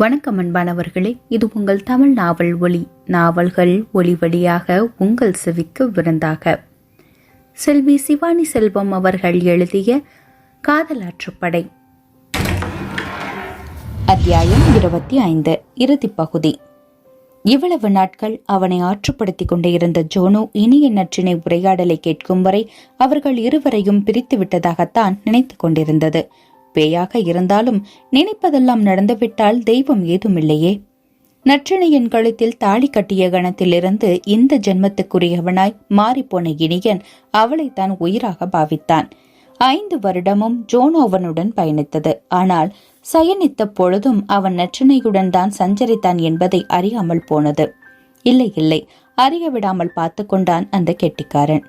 வணக்கம் அன்பானவர்களே இது உங்கள் தமிழ் நாவல் ஒளி நாவல்கள் ஒளி வழியாக உங்கள் செவிக்கு விருந்தாக. செல்வி சிவானி செல்வம் அவர்கள் எழுதிய காதலாற்றுப்படை அத்தியாயம் இருபத்தி ஐந்து இறுதி பகுதி. இவ்வளவு நாட்கள் அவனை ஆற்றுப்படுத்திக் கொண்டே இருந்த ஜோனோ இனிய நற்றினை உரையாடலை கேட்கும் வரை அவர்கள் இருவரையும் பிரித்து விட்டதாகத்தான் நினைத்துக் கொண்டிருந்தது. பேயாக இருந்தாலும் நினைப்பதெல்லாம் நடந்துவிட்டால் தெய்வம் ஏதுமில்லையே. நற்றிணையின் கழுத்தில் தாலி கட்டிய கணத்திலிருந்து இந்த ஜென்மத்துக்குரியவனாய் மாறிப்போன இனியன் அவளைத்தான் உயிராக பாவித்தான். ஐந்து வருடமும் ஜோனோவனுடன் பயணித்தது. ஆனால் சயனித்த பொழுதும் அவன் நற்றினையுடன் தான் சஞ்சரித்தான் என்பதை அறியாமல் போனது. இல்லை இல்லை அறிய விடாமல் பார்த்து கொண்டான் அந்த கெட்டிக்காரன்.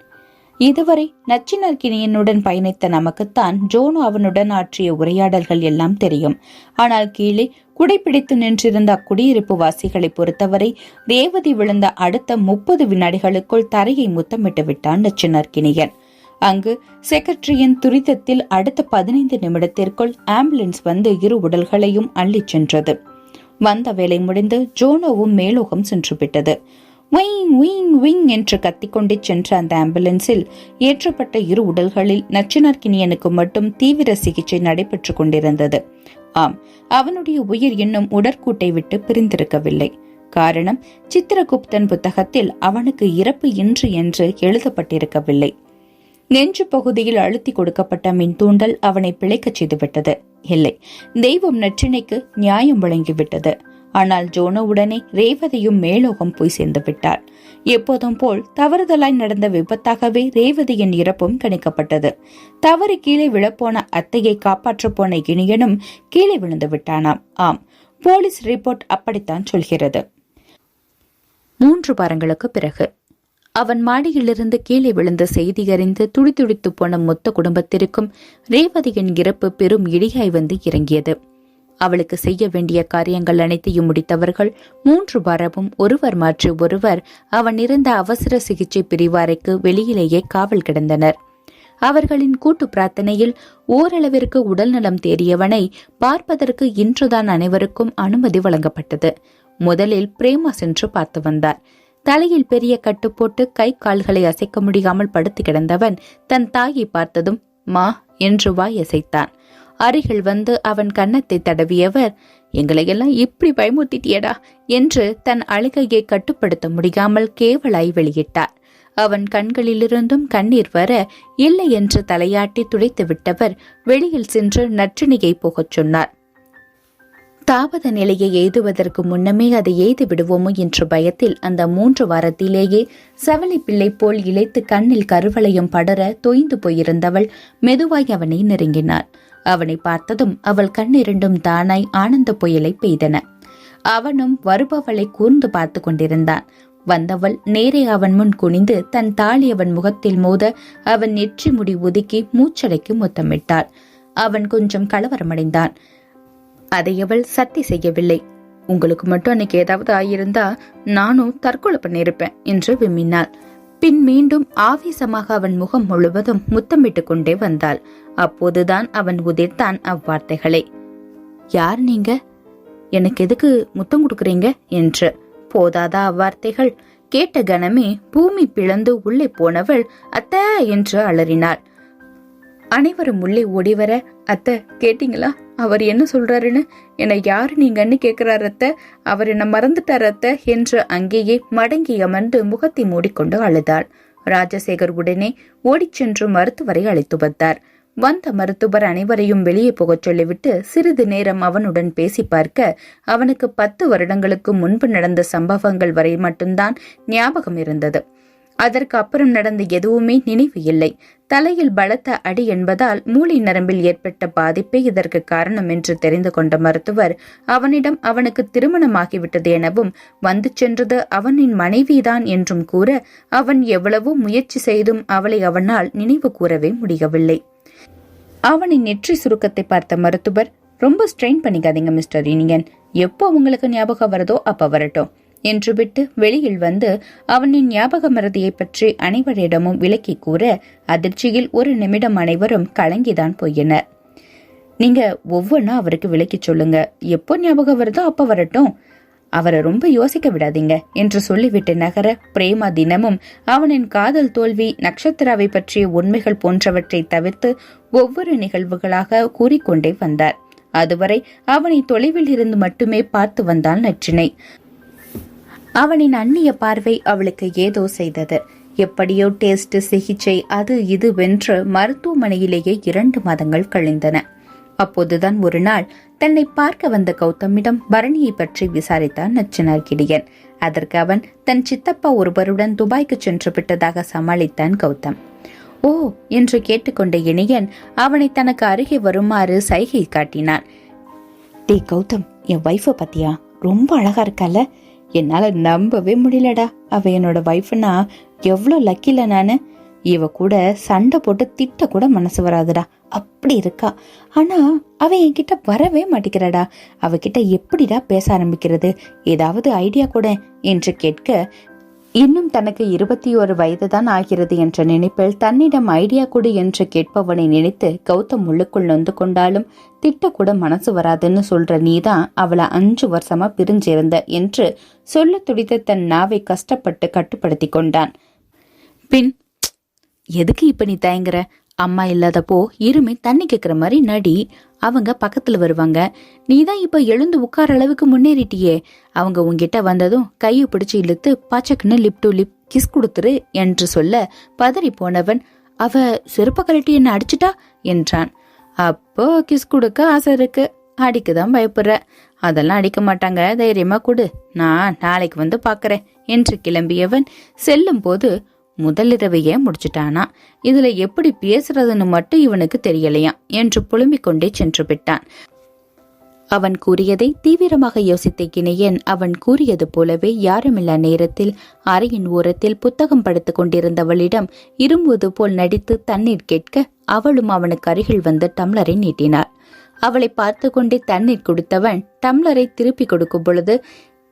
இதுவரை நச்சினர்கினியனுடன் பயணித்த நமக்குத்தான் ஜோனோ அவனுடன் ஆற்றிய உரையாடல்கள் எல்லாம் தெரியும். ஆனால் கீழே குடைப்பிடித்து நின்றிருந்த அக்குடியிருப்பு வாசிகளை பொறுத்தவரை ரேவதி விழுந்த அடுத்த முப்பது வினாடிகளுக்குள் தரையை முத்தமிட்டு விட்டான் நச்சினர்கினியன் அங்கு செக்ரட்டரியின் துரிதத்தில் அடுத்த பதினைந்து நிமிடத்திற்குள் ஆம்புலன்ஸ் வந்து இரு உடல்களையும் அள்ளிச் சென்றது. வந்த வேலை முடிந்து ஜோனோவும் மேலோகம் சென்றுவிட்டது விங் விங் விங் என்று கத்திக்கொண்டே சென்ற அந்த ஆம்புலன்ஸில் ஏற்றப்பட்ட இரு உடல்களில் நச்சினார்கினியனுக்கு மட்டும் தீவிர சிகிச்சை நடைபெற்றுக் கொண்டிருந்தது. ஆம் அவனுடைய உயிர் இன்னும் உடற்கூட்டை விட்டு பிரிந்திருக்கவில்லை. காரணம் சித்திரகுப்தன் புத்தகத்தில் அவனுக்கு இறப்பு இன்று என்று எழுதப்பட்டிருக்கவில்லை. நெஞ்சு பகுதியில் அழுத்தி கொடுக்கப்பட்ட மின் தூண்டல் அவனை பிழைக்கச் செய்துவிட்டது. இல்லை தெய்வம் நற்றினைக்கு நியாயம் வழங்கிவிட்டது. ஆனால் ஜோனோ உடனே ரேவதியும் மேலோகம் போய் சேர்ந்து விட்டார் எப்போதும் போல் தவறுதலாய் நடந்த விபத்தாகவே ரேவதியின் இறப்பும் கணிக்கப்பட்டது. தவறு கீழே விழப்போன அத்தையை காப்பாற்றப் போன இனியனும் கீழே விழுந்து விட்டானாம். ஆம் போலீஸ் ரிப்போர்ட் அப்படித்தான் சொல்கிறது. மூன்று வாரங்களுக்கு பிறகு அவன் மாடியிலிருந்து கீழே விழுந்த செய்தி அறிந்து துடிதுடித்து போன மொத்த குடும்பத்திற்கும் ரேவதியின் இறப்பு பெரும் இடியாய் வந்து இறங்கியது. அவளுக்கு செய்ய வேண்டிய காரியங்கள் அனைத்தையும் முடித்தவர்கள் மூன்று வாரமும் ஒருவர் மாற்றி ஒருவர் அவன் இருந்த அவசர சிகிச்சை பிரிவாரைக்கு வெளியிலேயே காவல் கிடந்தனர். அவர்களின் கூட்டு பிரார்த்தனையில் ஓரளவிற்கு உடல்நலம் தேறியவனை பார்ப்பதற்கு இன்றுதான் அனைவருக்கும் அனுமதி வழங்கப்பட்டது. முதலில் பிரேமா சென்று பார்த்து வந்தார். தலையில் பெரிய கட்டு போட்டு கை கால்களை அசைக்க முடியாமல் படுத்து கிடந்தவன் தன் தாயை பார்த்ததும் மா என்று வாய் அசைத்தான். அருகில் வந்து அவன் கன்னத்தை தடவியவர் எங்களையெல்லாம் இப்படி பயமுத்திட்டியடா என்று தன் அழுகையை கட்டுப்படுத்த முடியாமல் கேவலாய் வெளியிட்டார். அவன் கண்களிலிருந்தும் கண்ணீர் வர இல்லை என்று தலையாட்டி துடைத்து விட்டவர் வெளியில் சென்று நற்றினியை போகச் சொன்னார். தாபத நிலையை எய்துவதற்கு முன்னமே அதை எய்து விடுவோமோ என்ற பயத்தில் அந்த மூன்று வாரத்திலேயே சவளி பிள்ளை போல் இழைத்து கண்ணில் கருவளையும் படர தொய்ந்து போயிருந்தவள் மெதுவாய் அவனை நெருங்கினாள். அவனை பார்த்ததும் அவள் கண்ணிரண்டும் தானாய் ஆனந்த புயலை பெய்தன. அவனும் வருபவளை கூர்ந்து பார்த்து கொண்டிருந்தான். வந்தவள் நேரே அவன் முன் குனிந்து தன் தாலி அவன் முகத்தில் மோத அவன் நெற்றி முடி ஒதுக்கி மூச்சடைக்கு முத்தமிட்டாள். அவன் கொஞ்சம் கலவரமடைந்தான். அதை அவள் சத்தி செய்யவில்லை. உங்களுக்கு மட்டும் அன்னைக்கு ஏதாவது ஆயிருந்தா நானும் தற்கொலை பண்ணிருப்பேன் என்று விம்மினாள். பின் மீண்டும் ஆவேசமாக அவன் முகம் முழுவதும் முத்தமிட்டுக் கொண்டே வந்தாள். அப்போதுதான் அவன் உதிர்த்தான் அவ்வார்த்தைகளை. யார் நீங்க? எனக்கு எதுக்கு முத்தம் கொடுக்குறீங்க? என்று. போதாதா அவ்வார்த்தைகள்? கேட்ட கணமே பூமி பிளந்து உள்ளே போனவள் அத்த என்று அலறினாள். அனைவரும் உள்ளே ஓடிவர அத்த கேட்டீங்களா? அவர் என்ன சொல்றாருன்னு என்னை யாரு நீங்கன்னு கேட்கிறார் அத்த. அவர் என்ன மறந்துட்டார் அத்த என்று அங்கேயே மடங்கி அமர்ந்து முகத்தை மூடிக்கொண்டு அழுதாள். ராஜசேகர் உடனே ஓடிச் சென்று மருத்துவரை அழைத்து வந்தார். வந்த மருத்துவர் அனைவரையும் வெளியே போகச் சொல்லிவிட்டு சிறிது நேரம் அவனுடன் பேசி பார்க்க அவனுக்கு பத்து வருடங்களுக்கு முன்பு நடந்த சம்பவங்கள் வரை மட்டும்தான் ஞாபகம் இருந்தது. அதற்கு அப்புறம் நடந்த எதுவுமே நினைவு இல்லை. தலையில் பலத்த அடி என்பதால் மூளை நரம்பில் ஏற்பட்ட பாதிப்பே இதற்கு காரணம் என்று தெரிந்து கொண்ட மருத்துவர் அவனிடம் அவனுக்கு திருமணமாகிவிட்டது எனவும் வந்து சென்றது அவனின் மனைவிதான் என்றும் கூற அவன் எவ்வளவோ முயற்சி செய்தும் அவளை அவனால் நினைவு கூறவே முடியவில்லை. அவனின் நெற்றி சுருக்கத்தை பார்த்த மருத்துவர் ரொம்ப ஸ்ட்ரெயின் பண்ணிக்காதீங்க மிஸ்டர் இனியன் எப்போ உங்களுக்கு ஞாபகம் வருதோ அப்ப வரட்டும். என்று விட்டு வெளியில் வந்து அவனின் ஞாபக மருதியை பற்றி அனைவரிடமும் விளக்கி கூற அதிர்ச்சியில் ஒரு நிமிடம் அனைவரும் கலங்கிதான் போயினர். நீங்க ஒவ்வொன்றா அவருக்கு விளக்கி சொல்லுங்க. எப்போ ஞாபகம் வருதோ அப்ப வரட்டும். அவரை ரொம்ப யோசிக்க விடாதீங்க என்று சொல்லிவிட்டு நகர பிரேமா தினமும் அவனின் காதல் தோல்வி நட்சத்திராவை பற்றிய உண்மைகள் போன்றவற்றை தவிர்த்து ஒவ்வொரு நிகழ்வுகளாக கூறிக்கொண்டே வந்தார். அதுவரை அவனை தொலைவில் இருந்து மட்டுமே பார்த்து வந்தாள் நற்றினை. அவனின் அந்நிய பார்வை அவளுக்கு ஏதோ செய்தது. எப்படியோ டெஸ்ட் சிகிச்சை அது இது வென்று மருத்துவமனையிலேயே இரண்டு மாதங்கள் கழிந்தன. அப்போதுதான் ஒரு நாள் தன்னை பார்க்க வந்த கௌதமிடம் பரணியை பற்றி விசாரித்தான் நச்சினார் கிடியன். அதற்கு அவன் தன் சித்தப்பா ஒருவருடன் துபாய்க்கு சென்று விட்டதாக சமாளித்தான் கௌதம். ஓ என்று கேட்டுக்கொண்ட இணையன் அவனை தனக்கு அருகே வருமாறு சைகை காட்டினான். டே கௌதம் என் ஒய்ஃபை பத்தியா ரொம்ப அழகா இருக்கல என்னால நம்பவே முடியலடா. அவ என்னோட வைஃப்னா எவ்வளோ லக்கில நானு. இவ கூட சண்டை போட்டு திட்ட கூட மனசு வராதுடா. அப்படி இருக்கா. ஆனா அவ என்கிட்ட வரவே மாட்டேங்கிறாடா. அவகிட்ட எப்படிடா பேச ஆரம்பிக்கிறது? ஏதாவது ஐடியா கூட என்று கேட்க இன்னும் தனக்கு இருபத்தி ஒரு வயதுதான் ஆகிறது என்ற நினைப்பில் தன்னிடம் ஐடியா கொடு என்று கேட்பவனை நினைத்து கௌதம் உள்ளுக்குள் நொந்து கொண்டாலும் திட்டக்கூட மனசு வராதுன்னு சொல்ற நீதான் அவளை அஞ்சு வருஷமா பிரிஞ்சிருந்த என்று சொல்ல துடித்த தன் நாவை கஷ்டப்பட்டு கட்டுப்படுத்தி கொண்டான். பின் எதுக்கு இப்ப நீ தயங்குற? அம்மா இல்லாதப்போ இருமே தண்ணி கேக்குற மாதிரி நடி. அவங்க பக்கத்துல வருவாங்க. நீ தான் இப்ப எழுந்து உட்கார அளவுக்கு முன்னேறிட்டியே. அவங்க உங்ககிட்ட வந்ததும் கையை பிடிச்சு இழுத்து பாச்சக்குன்னு லிப் டு லிப் கிஸ் கொடுத்துரு என்று சொல்ல பதறி போனவன் அவ செருப்ப கழட்டி என்ன அடிச்சிட்டா? என்றான். அப்போ கிஸ் கொடுக்க ஆசை இருக்கு. அடிக்கதான் பயப்படுற. அதெல்லாம் அடிக்க மாட்டாங்க. தைரியமா கொடு. நான் நாளைக்கு வந்து பாக்குறேன். என்று கிளம்பியவன் செல்லும் போது முதலிரவையே முடிச்சிட்டானா? இதுல எப்படி பேசுறதுன்னு மட்டும் இவனுக்கு தெரியலையா என்று புலம்பிக் கொண்டே சென்று விட்டான். அவன் கூறியதை தீவிரமாக யோசித்த கிணையன் அவன் கூறியது போலவே யாருமில்லா நேரத்தில் அறையின் ஓரத்தில் புத்தகம் படுத்துக் கொண்டிருந்தவளிடம் இரும்புவது போல் நடித்து தண்ணீர் கேட்க அவளும் அவனுக்கு அருகில் வந்து டம்ளரை நீட்டினாள். அவளை பார்த்து கொண்டே தண்ணீர் கொடுத்தவன் டம்ளரை திருப்பி கொடுக்கும் பொழுது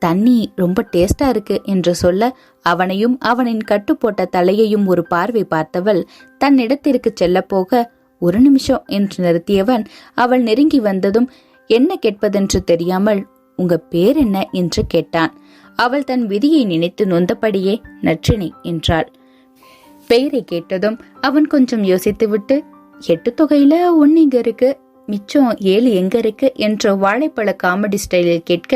தண்ணி ரொம்ப டேஸ்டா இருக்கு என்று சொல்ல அவனையும் அவனின் கட்டுப்போட்ட தலையையும் ஒரு பார்வை பார்த்தவள் தன்னிடத்திற்கு செல்ல போக ஒரு நிமிஷம் என்று நிறுத்தியவன் அவள் நெருங்கி வந்ததும் என்ன கேட்பதென்று தெரியாமல் உங்க பேர் என்ன? என்று கேட்டான். அவள் தன் விதியை நினைத்து நொந்தபடியே நற்றினை என்றாள். பெயரை கேட்டதும் அவன் கொஞ்சம் யோசித்துவிட்டு எட்டு தொகையில ஒன்னு இங்க இருக்கு மிச்சம் ஏழு எங்க இருக்கு? என்ற வாழைப்பழ காமெடி ஸ்டைலில் கேட்க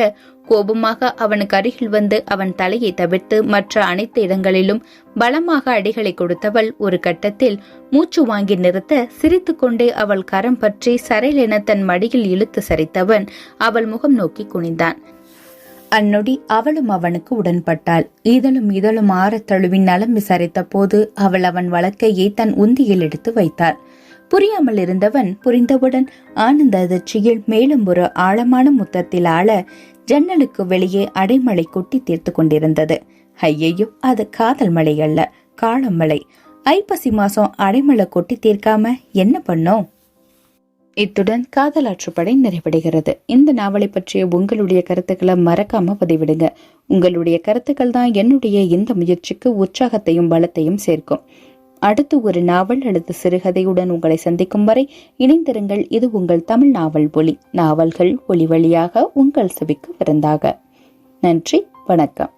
கோபமாக அவனுக்கு அருகில் வந்து அவன் தலையை தவிர்த்து மற்ற அனைத்து இடங்களிலும் பலமாக அடிகளை கொடுத்தவள் ஒரு கட்டத்தில் மூச்சு வாங்கி நிறுத்த சிரித்துக்கொண்டே அவள் கரம் பற்றி சரைலென தன் மடியில் இழுத்து சரித்தவன் அவள் முகம் நோக்கி குனிந்தான். அந்நொடி அவளும் அவனுக்கு உடன்பட்டாள். இதழும் இதழும் ஆறத்தழுவின் நலம் விசாரித்த போது அவள் அவன் வழக்கையே தன் உந்தியில் எடுத்து வைத்தாள். புரியாமல் இருந்தவன் புரிந்தவுடன் ஆனந்த அதிர்ச்சியில் மேலும் ஒரு ஆழமான முத்தத்தில் ஆள ஜன்னலுக்கு வெளியே அடைமழை கொட்டி தீர்த்து கொண்டிருந்தது. ஐயையோ அது காதல் மழை அல்ல காலம் மழை ஐப்பசி மாசம் அடைமழை கொட்டி தீர்க்காம என்ன பண்ணோம்? இத்துடன் காதலாற்றுப்படை நிறைவடைகிறது. இந்த நாவலை பற்றிய உங்களுடைய கருத்துக்களை மறக்காம பதிவிடுங்க. உங்களுடைய கருத்துக்கள் தான் என்னுடைய இந்த முயற்சிக்கு உற்சாகத்தையும் பலத்தையும் சேர்க்கும். அடுத்து ஒரு நாவல் அல்லது சிறுகதையுடன் உங்களை சந்திக்கும் வரை இணைந்திருங்கள். இது உங்கள் தமிழ் நாவல் ஒளி நாவல்கள் ஒளி வழியாக உங்கள் செவிக்கு விருந்தாக. நன்றி. வணக்கம்.